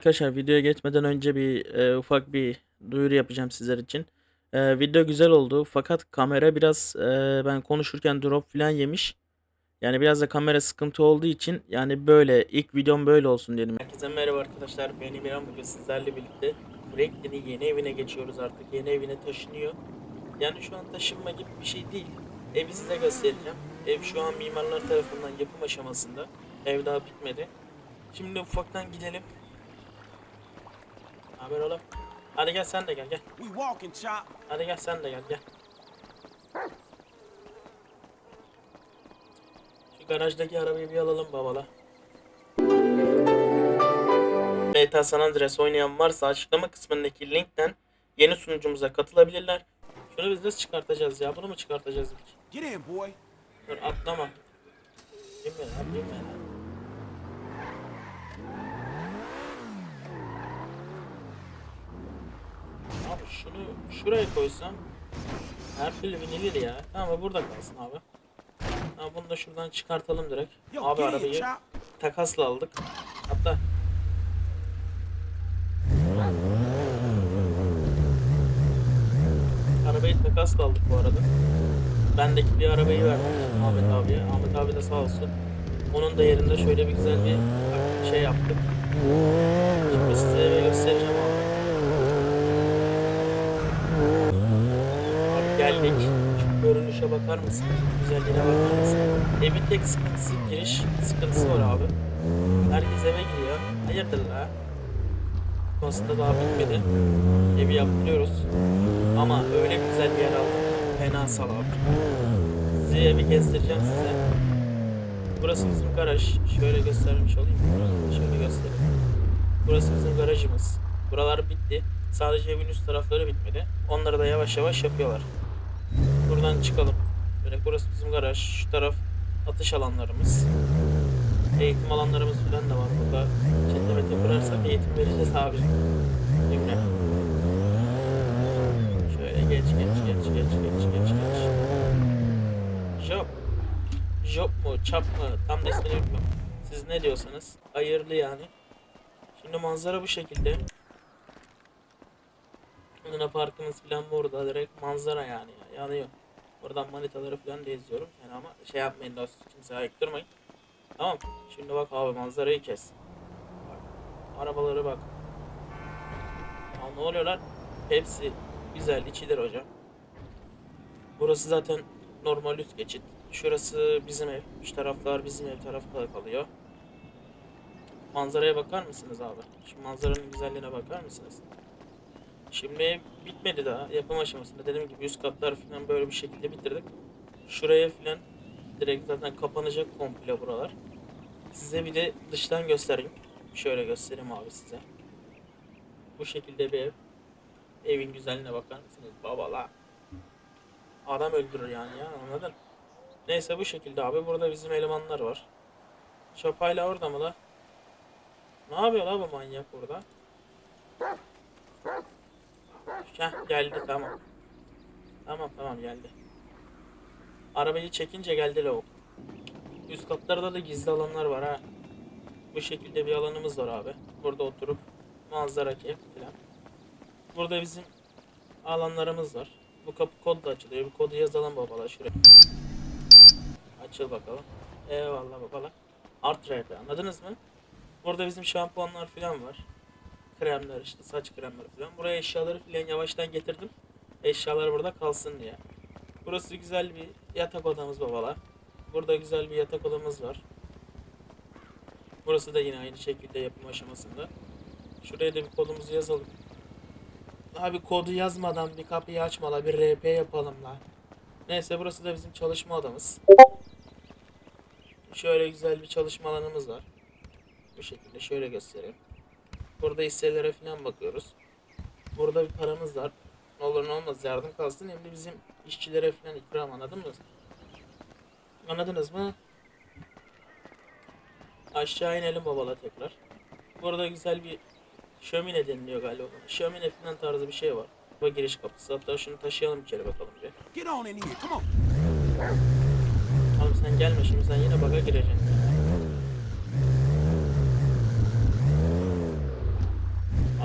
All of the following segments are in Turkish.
Arkadaşlar videoya geçmeden önce bir e, ufak bir duyuru yapacağım sizler için. E, video güzel oldu fakat kamera biraz e, ben konuşurken drop falan yemiş. Yani biraz da kamera sıkıntı olduğu için yani böyle ilk videom böyle olsun dedim. Herkese merhaba arkadaşlar. Ben İbrahim bugün sizlerle birlikte Franklin'in yeni evine geçiyoruz artık. Yeni evine taşınıyor. Yani şu an taşınma gibi bir şey değil. Evi size göstereceğim. Ev şu an mimarlar tarafından yapım aşamasında. Ev daha bitmedi. Şimdi ufaktan gidelim. Haber oğlum. Hadi gel sen de gel gel. Hadi gel sen de gel gel. Şu garajdaki arabayı bir alalım babala. GTA San Andreas oynayan varsa açıklama kısmındaki linkten yeni sunucumuza katılabilirler. Şunu biz nasıl çıkartacağız ya? Bunu mu çıkartacağız ilk? Dur atlama. Değil mi? Değil mi? Abi şunu şuraya koysam her türlü binilir ya. Tamam burada kalsın abi. Tamam bunu da şuradan çıkartalım direkt. Abi arabayı takasla aldık. Hatta Arabayı takasla aldık bu arada. Bendeki bir arabayı verdim Ahmet abiye. Ahmet abi de sağ olsun. Onun da yerinde şöyle bir güzel bir şey yaptık. Şimdi size göstereceğim. Abi Görünüşe bakar mısın? Güzelliğine bakar mısın? Evin tek sıkıntısı giriş sıkıntısı var abi. Herkes eve giriyor. Hayırdır la? Aslında daha bitmedi. Evi yaptırıyoruz. Ama öyle güzel bir yer aldım. Fena sal abi. Size evi gezdireceğim size. Burası bizim garaj. Şöyle göstermiş olayım. Şöyle göstereyim. Burası bizim garajımız. Buralar bitti. Sadece evin üst tarafları bitmedi. Onları da yavaş yavaş yapıyorlar. Buradan çıkalım. Böyle burası bizim garaj. Şu taraf atış alanlarımız. Eğitim alanlarımız falan da var burada. Çetemete kurarsak eğitim vereceğiz abi. Emre. Şöyle geç geç geç geç geç geç geç. Job. Job mu çap mı tam ismini bilmiyorum. Siz ne diyorsanız hayırlı yani. Şimdi manzara bu şekilde. Luna Parkımız falan burada direkt manzara yani ya, yanıyor. Buradan manitaları falan da izliyorum. Yani ama şey yapmayın dost kimseye ayık durmayın. Tamam. Şimdi bak abi manzarayı kes. Bak. Arabaları bak. Ya ne oluyor lan? Hepsi güzel içilir hocam. Burası zaten normal üst geçit. Şurası bizim ev. Şu taraflar bizim ev tarafta kalıyor. Manzaraya bakar mısınız abi? Şu manzaranın güzelliğine bakar mısınız? Şimdi bitmedi daha. Yapım aşamasında. Dediğim gibi üst katlar falan böyle bir şekilde bitirdik. Şuraya falan direkt zaten kapanacak komple buralar. Size bir de dıştan göstereyim. Şöyle göstereyim abi size. Bu şekilde bir ev. Evin güzelliğine bakar mısınız? Babala. Adam öldürür yani ya anladın? Neyse bu şekilde abi. Burada bizim elemanlar var. Şapayla orada mı la? Ne yapıyor la bu manyak burada? Heh geldi tamam. Tamam tamam geldi. Arabayı çekince geldi lavuk. Üst katlarda da gizli alanlar var ha. Bu şekilde bir alanımız var abi. Burada oturup manzara keyif falan. Burada bizim alanlarımız var. Bu kapı kod açılıyor. Bu kodu yazalım babalar şuraya. Açıl bakalım. Eyvallah babalar. Art RP anladınız mı? Burada bizim şampuanlar falan var. Kremler işte saç kremleri falan. Buraya eşyaları falan yavaştan getirdim. Eşyalar burada kalsın diye. Burası güzel bir yatak odamız babalar. Burada güzel bir yatak odamız var. Burası da yine aynı şekilde yapım aşamasında. Şuraya da bir kodumuzu yazalım. Abi kodu yazmadan bir kapıyı açma la bir RP yapalım la. Neyse burası da bizim çalışma odamız. Şöyle güzel bir çalışma alanımız var. Bu şekilde şöyle göstereyim. Burada hisselere falan bakıyoruz. Burada bir paramız var. Ne olur ne olmaz yardım kalsın hem de bizim işçilere falan ikram anladın mı? Anladınız mı? Aşağı inelim babala tekrar. Burada güzel bir şömine deniliyor galiba. Şömine falan tarzı bir şey var. Bu giriş kapısı. Hatta şunu taşıyalım içeri bakalım bir. Get on in here. Come on. Oğlum sen gelme şimdi sen yine baga gireceksin.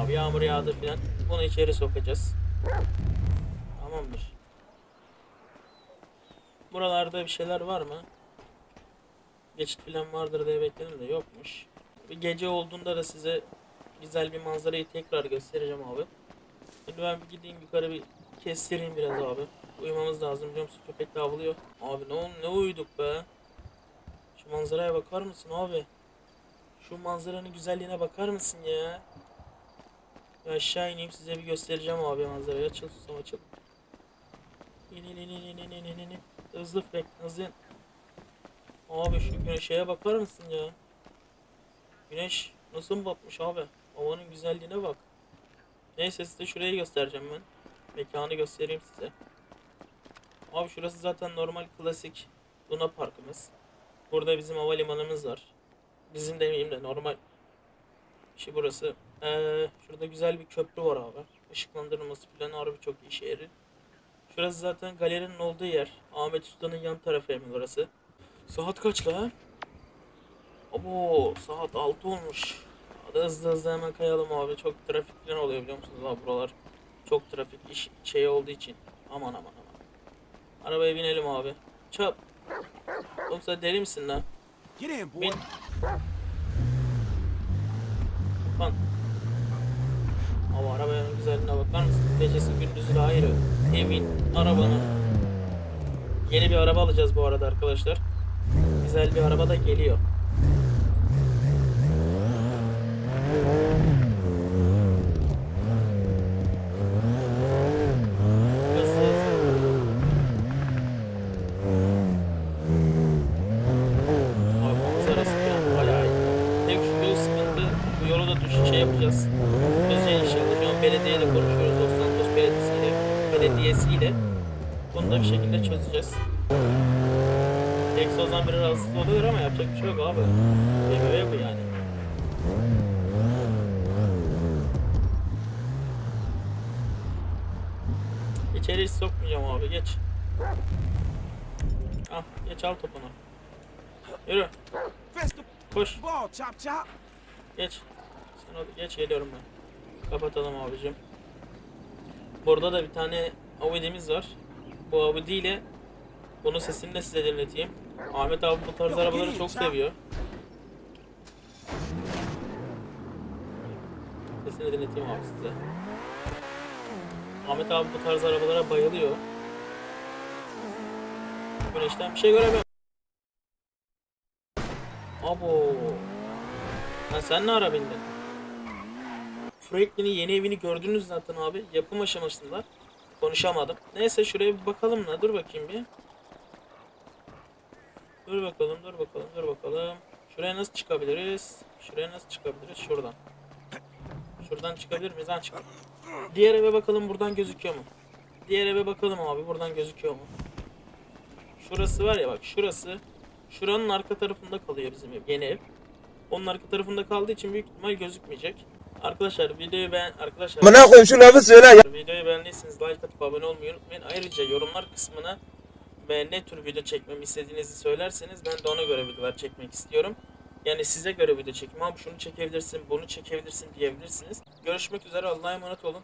Abi yağmur yağdı filan. Bunu içeri sokacağız. Tamamdır. Buralarda bir şeyler var mı? Geçit filan vardır diye bekledim de yokmuş. Bir gece olduğunda da size güzel bir manzarayı tekrar göstereceğim abi. Şimdi ben bir gideyim yukarı bir kestireyim biraz abi. Uyumamız lazım biliyor musun? Köpek de avlıyor. Abi ne ne uyuduk be. Şu manzaraya bakar mısın abi? Şu manzaranın güzelliğine bakar mısın ya? Aşağı ineyim size bir göstereceğim abi manzarayı. Açıl susam açıl. İn in in in in in in in. Hızlı frek hızlı. Abi şu güneşe bakar mısın ya? Güneş nasıl batmış abi? Havanın güzelliğine bak. Neyse size şurayı göstereceğim ben. Mekanı göstereyim size. Abi şurası zaten normal klasik Luna Park'ımız. Burada bizim havalimanımız var. Bizim demeyeyim de normal. Şey burası ee, şurada güzel bir köprü var abi. Işıklandırılması falan harbi çok iyi şehrin. Şurası zaten galerinin olduğu yer. Ahmet Usta'nın yan tarafı hemen orası. Saat kaç la? Abo saat 6 olmuş. Hadi hızlı hızlı hemen kayalım abi. Çok trafik falan oluyor biliyor musunuz abi buralar. Çok trafik iş şey olduğu için. Aman aman aman. Arabaya binelim abi. Çap. Yoksa deli misin lan? Bin. Lan. Ama arabanın güzelliğine bakar mısın? Gecesi gündüzü de ayrı. Evin, arabanın. Yeni bir araba alacağız bu arada arkadaşlar. Güzel bir araba da geliyor. Hızlı hızlı. Abi manzarası falan bayağı iyi. Tek şu yol sıkıntı. Bu yolu da düş şey yapacağız. Çözeceğiz inşallah. Şu an belediyeyle konuşuyoruz. Los Santos Belediyesi'yle. Belediyesi'yle. Bunu da bir şekilde çözeceğiz. Egzozdan biri rahatsız oluyor ama yapacak bir şey yok abi. BMW bu yani. İçeri hiç sokmayacağım abi geç. Al geç al topunu. Yürü koş geç. Sen hadi geç geliyorum ben. Kapatalım abicim. Burada da bir tane Audi'miz var. Bu Audi ile bunun sesini de size dinleteyim. Ahmet abi bu tarz arabaları çok seviyor. Sesini dinleteyim abi size. Ahmet abi bu tarz arabalara bayılıyor. Güneşten bir şey göremiyorum. Abo. Lan sen ne ara bindin? Franklin'in yeni evini gördünüz zaten abi. Yapım aşamasındalar. Konuşamadım. Neyse şuraya bir bakalım la. Dur bakayım bir. Dur bakalım, dur bakalım, dur bakalım. Şuraya nasıl çıkabiliriz? Şuraya nasıl çıkabiliriz? Şuradan. Şuradan çıkabilir miyiz? Ha çık. Diğer eve bakalım buradan gözüküyor mu? Diğer eve bakalım abi buradan gözüküyor mu? Şurası var ya bak şurası. Şuranın arka tarafında kalıyor bizim ev, yeni ev. Onun arka tarafında kaldığı için büyük ihtimal gözükmeyecek. Arkadaşlar videoyu beğen arkadaşlar Amına koyayım şu lafı söyle ya. videoyu beğendiyseniz like atıp abone olmayı unutmayın. Ayrıca yorumlar kısmına ve ne tür video çekmemi istediğinizi söylerseniz ben de ona göre videolar çekmek istiyorum. Yani size göre video çekmem. Şunu çekebilirsin, bunu çekebilirsin diyebilirsiniz. Görüşmek üzere. Allah'a emanet olun.